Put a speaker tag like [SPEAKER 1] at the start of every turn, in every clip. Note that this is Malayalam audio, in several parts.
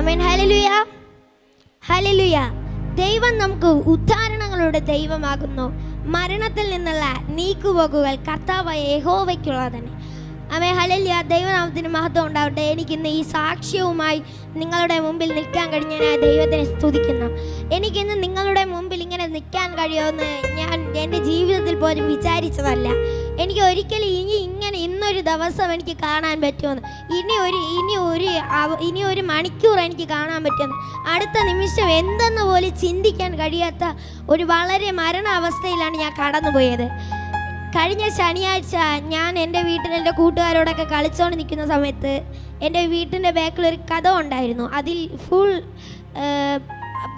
[SPEAKER 1] അമേൻ ഹലലുയ ഹലലുയ ദൈവം നമുക്ക് ഉദ്ധാരണങ്ങളുടെ ദൈവമാകുന്നു. മരണത്തിൽ നിന്നുള്ള നീക്കുപോക്കുകൾ കർത്താവായ യഹോവയ്ക്കുള്ള തന്നെ അമേ ഹലല്യ ദൈവനാമത്തിന് മഹത്വം ഉണ്ടാവട്ടെ. എനിക്കിന്ന് ഈ സാക്ഷ്യവുമായി നിങ്ങളുടെ മുമ്പിൽ നിൽക്കാൻ കഴിഞ്ഞ ഞാൻ ദൈവത്തിനെ സ്തുതിക്കുന്നു. എനിക്കിന്ന് നിങ്ങളുടെ മുമ്പിൽ ഇങ്ങനെ നിൽക്കാൻ കഴിയുമെന്ന് ഞാൻ എന്റെ ജീവിതത്തിൽ പോലും വിചാരിച്ചതല്ല. എനിക്ക് ഒരിക്കലും ഇനി ഇങ്ങനെ ഇന്നൊരു ദിവസം എനിക്ക് കാണാൻ പറ്റുമെന്ന്. ഇനി ഒരു ഇനി ഒരു ഇനി ഒരു മണിക്കൂർ എനിക്ക് കാണാൻ പറ്റുമെന്ന്. അടുത്ത നിമിഷം എന്തെന്ന് പോലും ചിന്തിക്കാൻ കഴിയാത്ത ഒരു വളരെ മരണാവസ്ഥയിലാണ് ഞാൻ കടന്നുപോയത്. കഴിഞ്ഞ ശനിയാഴ്ച ഞാൻ എന്റെ വീട്ടിൽ എന്റെ കൂട്ടുകാരോടൊക്കെ കളിച്ചുകൊണ്ട് നിൽക്കുന്ന സമയത്ത് എന്റെ വീട്ടിന്റെ ബാക്കിൽ ഒരു കഥ ഉണ്ടായിരുന്നു. അതിൽ ഫുൾ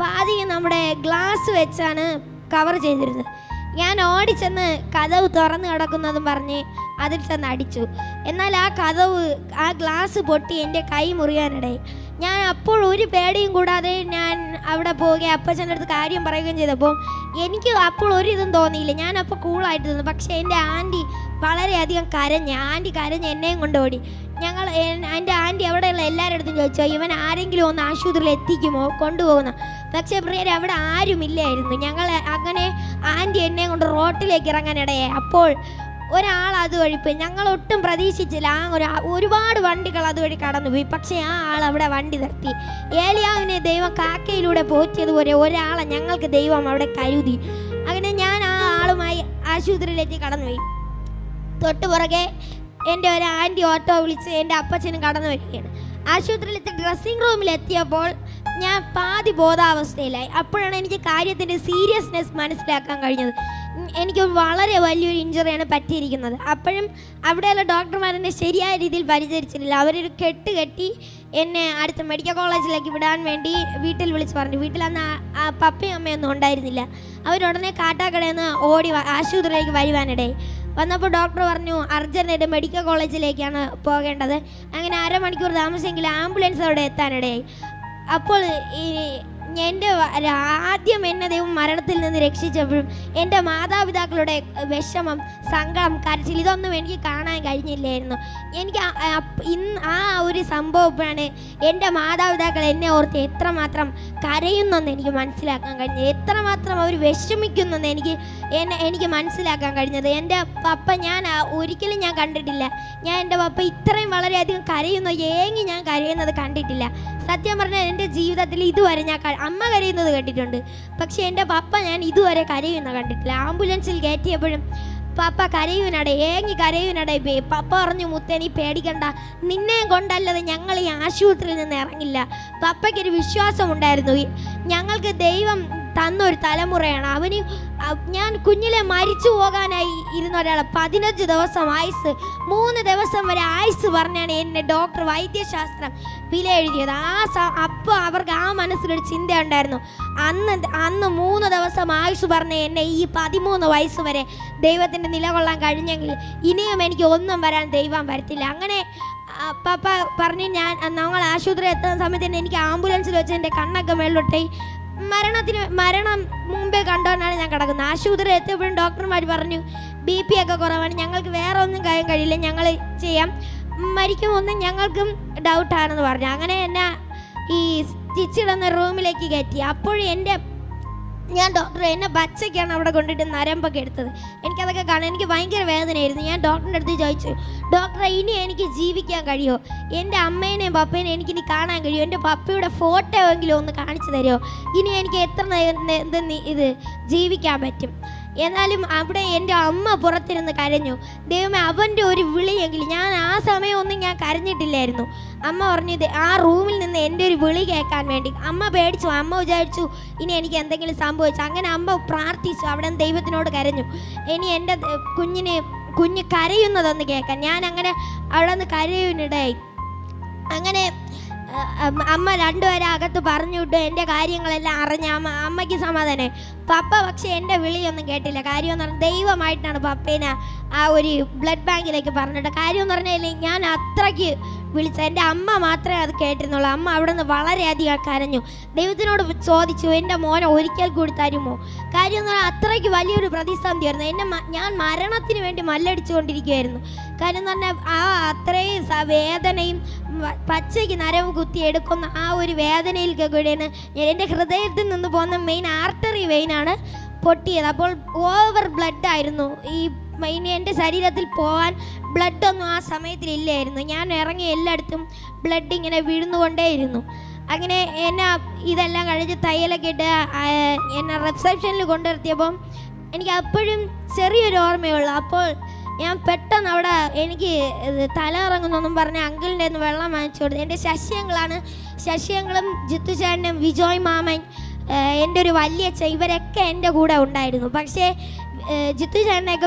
[SPEAKER 1] പാതി നമ്മുടെ ഗ്ലാസ് വെച്ചാണ് കവർ ചെയ്തിരുന്നത്. ഞാൻ ഓടിച്ചെന്ന് കഥവ് തുറന്നു കിടക്കുന്നതും പറഞ്ഞ് അതിൽ ചെന്ന് അടിച്ചു. എന്നാൽ ആ കഥവ് ആ ഗ്ലാസ് പൊട്ടി എന്റെ കൈ മുറിയാനിടയായി ഞാൻ അപ്പോൾ ഒരു പേടിയും കൂടാതെ ഞാൻ അവിടെ പോവുകയും അപ്പച്ചന്റെ അടുത്ത് കാര്യം പറയുകയും ചെയ്തപ്പോൾ എനിക്ക് അപ്പോൾ ഒരു ഇതും തോന്നിയില്ല. ഞാൻ അപ്പോൾ കൂളായിട്ട് നിന്നു. പക്ഷേ എന്റെ ആന്റി വളരെയധികം കരഞ്ഞ് ആന്റി കരഞ്ഞ് എന്നെയും കൊണ്ടോടി ഞങ്ങൾ എൻ- എന്റെ ആന്റി അവിടെയുള്ള എല്ലാവരുടെ അടുത്തും ചോദിച്ചോ ഇവൻ ആരെങ്കിലും ഒന്ന് ആശുപത്രിയിൽ എത്തിക്കുമോ? കൊണ്ടുപോകുന്ന. പക്ഷേ പ്രിയർ അവിടെ ആരുമില്ലായിരുന്നു. ഞങ്ങൾ അങ്ങനെ ആന്റി എന്നെ കൊണ്ട് റോട്ടിലേക്ക് ഇറങ്ങാനിടയെ. അപ്പോൾ ഒരാൾ അതുവഴി പോയി. ഞങ്ങൾ ഒട്ടും പ്രതീക്ഷിച്ചില്ല. ആ ഒരു ഒരുപാട് വണ്ടികൾ അതുവഴി കടന്നുപോയി. പക്ഷേ ആ ആൾ അവിടെ വണ്ടി നിർത്തി. ഏലിയാവിനെ ദൈവം കാക്കയിലൂടെ പോറ്റിയതുപോലെ ഒരാളെ ഞങ്ങൾക്ക് ദൈവം അവിടെ കരുതി. അങ്ങനെ ഞാൻ ആ ആളുമായി ആശുപത്രിയിലേക്ക് കടന്നുപോയി. തൊട്ട് പുറകെ എന്റെ ഒരു ആന്റി ഓട്ടോ വിളിച്ച് എന്റെ അപ്പച്ചനും കടന്നു വരികയാണ്. ആശുപത്രിയിലത്തെ ഡ്രസ്സിംഗ് റൂമിൽ എത്തിയപ്പോൾ ഞാൻ പാതി ബോധാവസ്ഥയിലായി. അപ്പോഴാണ് എനിക്ക് കാര്യത്തിന്റെ സീരിയസ്നെസ് മനസ്സിലാക്കാൻ കഴിഞ്ഞത്. എനിക്ക് വളരെ വലിയൊരു ഇഞ്ചുറിയാണ് പറ്റിയിരിക്കുന്നത്. അപ്പോഴും അവിടെയുള്ള ഡോക്ടർമാർ എന്നെ ശരിയായ രീതിയിൽ പരിചരിച്ചിട്ടില്ല. അവരൊരു കെട്ട് കെട്ടി എന്നെ അടുത്ത മെഡിക്കൽ കോളേജിലേക്ക് വിടാൻ വേണ്ടി വീട്ടിൽ വിളിച്ച് പറഞ്ഞു. വീട്ടിൽ അന്ന് പപ്പയും അമ്മയൊന്നും ഉണ്ടായിരുന്നില്ല. അവരുടനെ കാട്ടാക്കടയിൽ നിന്ന് ഓടി ആശുപത്രിയിലേക്ക് വരുവാനിടയായി. വന്നപ്പോൾ ഡോക്ടർ പറഞ്ഞു അർജന്റായിട്ട് മെഡിക്കൽ കോളേജിലേക്കാണ് പോകേണ്ടത്. അങ്ങനെ അരമണിക്കൂർ താമസിച്ചെങ്കിൽ ആംബുലൻസ് അവിടെ എത്താനിടയായി. അപ്പോൾ ഈ എന്റെ ആദ്യം എന്നെ ദൈവം മരണത്തിൽ നിന്ന് രക്ഷിച്ചപ്പോഴും എന്റെ മാതാപിതാക്കളുടെ വിഷമം സങ്കടം കരച്ചിൽ ഇതൊന്നും എനിക്ക് കാണാൻ കഴിഞ്ഞില്ലായിരുന്നു. എനിക്ക് ഇന്ന് ആ ഒരു സംഭവമാണ് എന്റെ മാതാപിതാക്കൾ എന്നെ ഓർത്ത് എത്രമാത്രം കരയുന്നെന്ന് എനിക്ക് മനസ്സിലാക്കാൻ കഴിഞ്ഞത്. എത്രമാത്രം അവർ വിഷമിക്കുന്നെന്ന് എനിക്ക് എന്നെ എനിക്ക് മനസ്സിലാക്കാൻ കഴിഞ്ഞത്. എന്റെ പപ്പ ഞാൻ ഒരിക്കലും ഞാൻ കണ്ടിട്ടില്ല. ഞാൻ എന്റെ പപ്പ ഇത്രയും വളരെയധികം കരയുന്നു. ഏങ്ങി ഞാൻ കരയുന്നത് കണ്ടിട്ടില്ല. സത്യം പറഞ്ഞാൽ എന്റെ ജീവിതത്തിൽ ഇതുവരെ ഞാൻ അമ്മ കരയുന്നത് കേട്ടിട്ടുണ്ട്. പക്ഷേ എന്റെ പപ്പ ഞാൻ ഇതുവരെ കരയുന്ന കണ്ടിട്ടില്ല. ആംബുലൻസിൽ കയറ്റിയപ്പോഴും പപ്പ കരയുവിനടെ ഏങ്ങി കരയുവിനടെ പപ്പ പറഞ്ഞു മുത്തേ നീ പേടിക്കണ്ട. നിന്നെ കൊണ്ടല്ലാതെ ഞങ്ങൾ ഈ ആശുപത്രിയിൽ നിന്ന് ഇറങ്ങില്ല. പപ്പയ്ക്കൊരു വിശ്വാസം ഉണ്ടായിരുന്നു ഞങ്ങൾക്ക് ദൈവം തന്നൊരു തലമുറയാണ്. അവന് ഞാൻ കുഞ്ഞിലെ മരിച്ചു പോകാനായി ഇരുന്ന ഒരാൾ പതിനഞ്ച് ദിവസം ആയുസ് മൂന്ന് ദിവസം വരെ ആയുസ് പറഞ്ഞാണ് എന്നെ ഡോക്ടർ വൈദ്യശാസ്ത്രം വില എഴുതിയത് ആ സ അപ്പോൾ അവർക്ക് ആ മനസ്സിലൊരു ചിന്ത ഉണ്ടായിരുന്നു അന്ന് അന്ന് മൂന്ന് ദിവസം ആയുസ് പറഞ്ഞ എന്നെ ഈ പതിമൂന്ന് വയസ്സ് വരെ ദൈവത്തിന്റെ നിലകൊള്ളാൻ കഴിഞ്ഞെങ്കിൽ ഇനിയും എനിക്ക് ഒന്നും വരാൻ ദൈവം വരത്തില്ല. അങ്ങനെ പപ്പ പറഞ്ഞു ഞാൻ ഞങ്ങൾ ആശുപത്രി എത്തുന്ന സമയത്ത് തന്നെ എനിക്ക് ആംബുലൻസിൽ വെച്ച് എന്റെ കണ്ണൊക്കെ മേളിലോട്ടേ മരണത്തിന് മരണം മുമ്പേ കണ്ടുകൊണ്ടാണ് ഞാൻ കിടക്കുന്നത്. ആശുപത്രി എത്തിയപ്പോഴും ഡോക്ടർമാർ പറഞ്ഞു ബി പി ഒക്കെ കുറവാണ് ഞങ്ങൾക്ക് വേറെ ഒന്നും കാര്യം കഴിയില്ല ഞങ്ങൾ ചെയ്യാം. മരിക്കുമൊന്നും ഞങ്ങൾക്കും ഡൗട്ടാണെന്ന് പറഞ്ഞു. അങ്ങനെ എന്നെ ഈ സ്റ്റിച്ചിടുന്ന റൂമിലേക്ക് കയറ്റി. അപ്പോഴും എന്റെ ഞാൻ ഡോക്ടർ എന്നെ ബച്ചയ്ക്കാണ് അവിടെ കൊണ്ടിട്ട് നരമ്പൊക്കെ എടുത്തത്. എനിക്കതൊക്കെ കാണാൻ എനിക്ക് ഭയങ്കര വേദനയായിരുന്നു. ഞാൻ ഡോക്ടറിന്റെ അടുത്ത് ചോദിച്ചു ഡോക്ടറെ ഇനി എനിക്ക് ജീവിക്കാൻ കഴിയുമോ എന്റെ അമ്മേനെയും പപ്പേനെയും എനിക്ക് ഇനി കാണാൻ കഴിയുമോ എന്റെ പപ്പയുടെ ഫോട്ടോ എങ്കിലും ഒന്ന് കാണിച്ചു തരുമോ? ഇനി എനിക്ക് എത്ര ഇത് ജീവിക്കാൻ പറ്റും? എന്നാലും അവിടെ എന്റെ അമ്മ പുറത്തിരുന്ന് കരഞ്ഞു. ദൈവമേ അവന്റെ ഒരു വിളിയെങ്കിലും ഞാൻ ആ സമയമൊന്നും ഞാൻ കരഞ്ഞിട്ടില്ലായിരുന്നു. അമ്മ പറഞ്ഞത് ആ റൂമിൽ നിന്ന് എന്റെ ഒരു വിളി കേൾക്കാൻ വേണ്ടി. അമ്മ പേടിച്ചു. അമ്മ വിചാരിച്ചു ഇനി എനിക്ക് എന്തെങ്കിലും സംഭവിച്ചു. അങ്ങനെ അമ്മ പ്രാർത്ഥിച്ചു. അവിടെ ദൈവത്തിനോട് കരഞ്ഞു. ഇനി എന്റെ കുഞ്ഞിനെ കുഞ്ഞ് കരയുന്നതൊന്ന് കേൾക്കാൻ ഞാൻ അങ്ങനെ അവിടെ നിന്ന് കരയുന്നിടയായി അങ്ങനെ അമ്മ- രണ്ടുപേരെ അകത്ത് പറഞ്ഞു വിട്ടു. എന്റെ കാര്യങ്ങളെല്ലാം അറിഞ്ഞ അമ്മ അമ്മയ്ക്ക് സമാധാനം. പപ്പ പക്ഷേ എന്റെ വിളിയൊന്നും കേട്ടില്ല. കാര്യം എന്ന് പറഞ്ഞാൽ ദൈവമായിട്ടാണ് പപ്പേനെ ആ ഒരു ബ്ലഡ് ബാങ്കിലേക്ക് പറഞ്ഞിട്ട്. കാര്യം എന്ന് പറഞ്ഞാൽ ഞാൻ അത്രയ്ക്ക് വിളിച്ച എന്റെ അമ്മ മാത്രമേ അത് കേട്ടിരുന്നുള്ളൂ. അമ്മ അവിടെ നിന്ന് വളരെയധികം കരഞ്ഞു. ദൈവത്തിനോട് ചോദിച്ചു എന്റെ മോനെ ഒരിക്കൽ കൂടി തരുമോ? കാര്യം എന്ന് പറഞ്ഞാൽ അത്രയ്ക്ക് വലിയൊരു പ്രതിസന്ധിയായിരുന്നു. എന്നെ ഞാൻ മരണത്തിന് വേണ്ടി മല്ലടിച്ചുകൊണ്ടിരിക്കുകയായിരുന്നു കാര്യം എന്ന് പറഞ്ഞാൽ ആ അത്രയും വേദനയും പച്ചയ്ക്ക് നരവ് കുത്തി എടുക്കുന്ന ആ ഒരു വേദനയിൽ കൂടെയാണ് ഞാൻ എന്റെ ഹൃദയത്തിൽ നിന്ന് പോകുന്ന മെയിൻ ആർട്ടറി വെയിനാണ് പൊട്ടിയത്. അപ്പോൾ ഓവർ ബ്ലഡ് ആയിരുന്നു. ഈ ഇനി എന്റെ ശരീരത്തിൽ പോകാൻ ബ്ലഡൊന്നും ആ സമയത്തിൽ ഇല്ലായിരുന്നു. ഞാൻ ഇറങ്ങി എല്ലായിടത്തും ബ്ലഡ് ഇങ്ങനെ വീഴുന്നുകൊണ്ടേയിരുന്നു. അങ്ങനെ എന്നെ ഇതെല്ലാം കഴിഞ്ഞ് തയ്യലൊക്കെ ഇട്ട് എന്നെ റിസപ്ഷനിൽ കൊണ്ടുവരുത്തിയപ്പം എനിക്ക് അപ്പോഴും ചെറിയൊരു ഓർമ്മയുള്ളൂ. അപ്പോൾ ഞാൻ പെട്ടെന്ന് അവിടെ എനിക്ക് തല ഇറങ്ങുന്നൊന്നും പറഞ്ഞ അങ്കിളിന്റെ നിന്ന് വെള്ളം വാങ്ങിച്ചു കൊടുത്തു. എന്റെ ശശിയങ്ങളാണ് ശശിയങ്ങളും ജിത്തു വിജോയ് മാമൻ എന്റെ ഒരു വലിയച്ഛൻ ഇവരൊക്കെ എന്റെ കൂടെ ഉണ്ടായിരുന്നു. പക്ഷേ ജിത്തു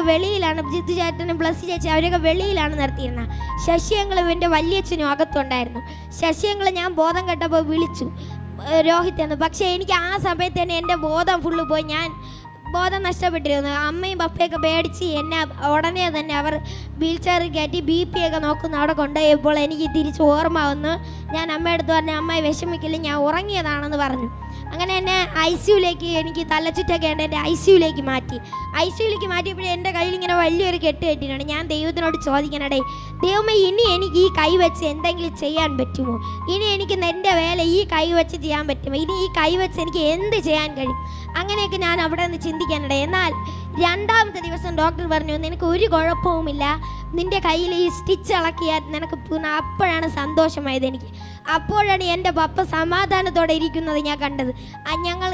[SPEAKER 1] വെളിയിലാണ് ജിത്തു ചേട്ടനും പ്ലസ് ചേച്ചി അവരൊക്കെ വെളിയിലാണ് നിർത്തിയിരുന്നത്. ശശിയങ്ങളും എന്റെ വലിയച്ഛനും അകത്തുണ്ടായിരുന്നു. ശശിയങ്ങൾ ഞാൻ ബോധം കെട്ടപ്പോൾ വിളിച്ചു രോഹിത് എന്ന്. പക്ഷേ എനിക്ക് ആ സമയത്ത് തന്നെ എന്റെ ബോധം ഫുള്ള് പോയി. ഞാൻ ബോധം നഷ്ടപ്പെട്ടിരുന്നു. അമ്മയും പപ്പയൊക്കെ പേടിച്ച് എന്നെ ഉടനെ തന്നെ അവർ വീൽ ചെയറിൽ കയറ്റി ബി പി ഒക്കെ നോക്കുന്ന. അവിടെ കൊണ്ടുപോയപ്പോൾ എനിക്ക് തിരിച്ച് ഓർമ്മ വന്നു. ഞാൻ അമ്മയെടുത്ത് പറഞ്ഞു അമ്മയെ വിഷമിക്കില്ല ഞാൻ ഉറങ്ങിയതാണെന്ന് പറഞ്ഞു. അങ്ങനെ എന്നെ ഐ സിയുലേക്ക് എനിക്ക് തലച്ചുറ്റൊക്കെ ഉണ്ട്. എന്റെ ഐ സിയുലേക്ക് മാറ്റി. ഐ സിയുലേക്ക് മാറ്റിയപ്പോഴേ എന്റെ കയ്യിൽ ഇങ്ങനെ വലിയൊരു കെട്ട് കെട്ടിയിട്ടുണ്ട്. ഞാൻ ദൈവത്തിനോട് ചോദിക്കണടേ ദൈവമേ ഇനി എനിക്ക് ഈ കൈ വെച്ച് എന്തെങ്കിലും ചെയ്യാൻ പറ്റുമോ? ഇനി എനിക്ക് എന്റെ വേല ഈ കൈ വെച്ച് ചെയ്യാൻ പറ്റുമോ? ഇനി ഈ കൈ വെച്ച് എനിക്ക് എന്ത് ചെയ്യാൻ കഴിയും? അങ്ങനെയൊക്കെ ഞാൻ അവിടെ നിന്ന് ചിന്തിക്കാനിട എന്നാൽ രണ്ടാമത്തെ ദിവസം ഡോക്ടർ പറഞ്ഞു നിനക്ക് ഒരു കുഴപ്പവുമില്ല. നിന്റെ കയ്യിൽ ഈ സ്റ്റിച്ച് ഇളക്കിയാൽ നിനക്ക് അപ്പോഴാണ് സന്തോഷമായത് എനിക്ക്. അപ്പോഴാണ് എന്റെ പപ്പ സമാധാനത്തോടെ ഇരിക്കുന്നത് ഞാൻ കണ്ടത്. ഞങ്ങൾ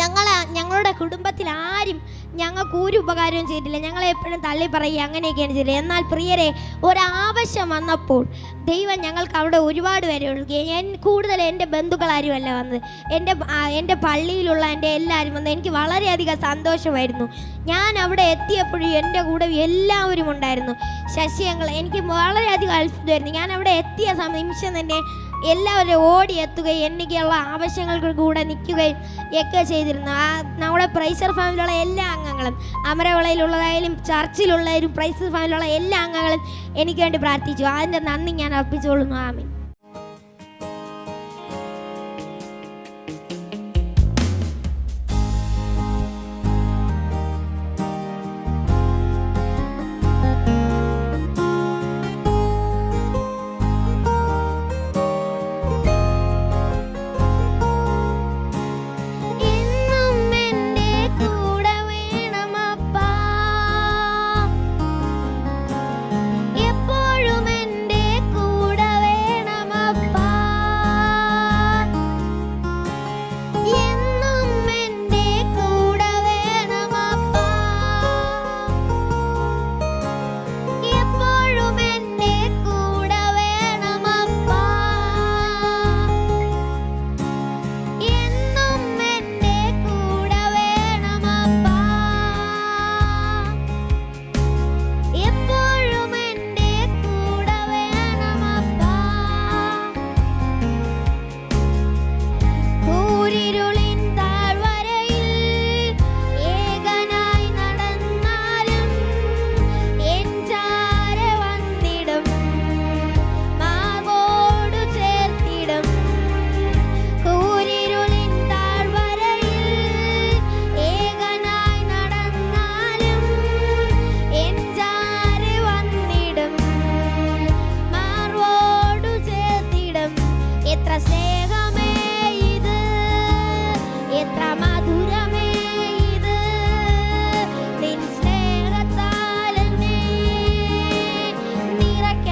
[SPEAKER 1] ഞങ്ങൾ ഞങ്ങളുടെ കുടുംബത്തിൽ ആരും ഞങ്ങൾക്ക് ഒരു ഉപകാരവും ചെയ്തില്ല ഞങ്ങളെ എപ്പോഴും തള്ളി പറയുക അങ്ങനെയൊക്കെയാണ് ചെയ്തത്. എന്നാൽ പ്രിയരെ ഒരാവശ്യം വന്നപ്പോൾ ദൈവം ഞങ്ങൾക്ക് അവിടെ ഒരുപാട് പേരെ ഒഴുകി. ഞാൻ കൂടുതൽ എന്റെ ബന്ധുക്കളാരുമല്ല വന്നത്. എന്റെ എന്റെ പള്ളിയിലുള്ള എന്റെ എല്ലാവരും വന്നത് എനിക്ക് വളരെയധികം സന്തോഷമായിരുന്നു. ഞാൻ അവിടെ എത്തിയപ്പോഴും എന്റെ കൂടെ എല്ലാവരും ഉണ്ടായിരുന്നു. ശശിയങ്ങൾ എനിക്ക് വളരെയധികം അത്ഭുതമായിരുന്നു. ഞാൻ അവിടെ എത്തിയ നിമിഷം തന്നെ എല്ലാവരും ഓടി എത്തുകയും എനിക്കുള്ള ആവശ്യങ്ങൾക്ക് കൂടെ നിൽക്കുകയും ഒക്കെ ചെയ്തിരുന്നു. ആ നമ്മുടെ പ്രൈസർ ഫാമിലിയുള്ള എല്ലാ അംഗങ്ങളും അമരവിളയിലുള്ളതായാലും ചർച്ചിലുള്ളവരും പ്രൈസർ ഫാമിലിയുള്ള എല്ലാ അംഗങ്ങളും എനിക്ക് വേണ്ടി പ്രാർത്ഥിച്ചു. അതിന്റെ നന്ദി ഞാൻ അർപ്പിച്ചുകൊള്ളുന്നു. ആമീൻ. നിറയ്ക്കണേ എന്നും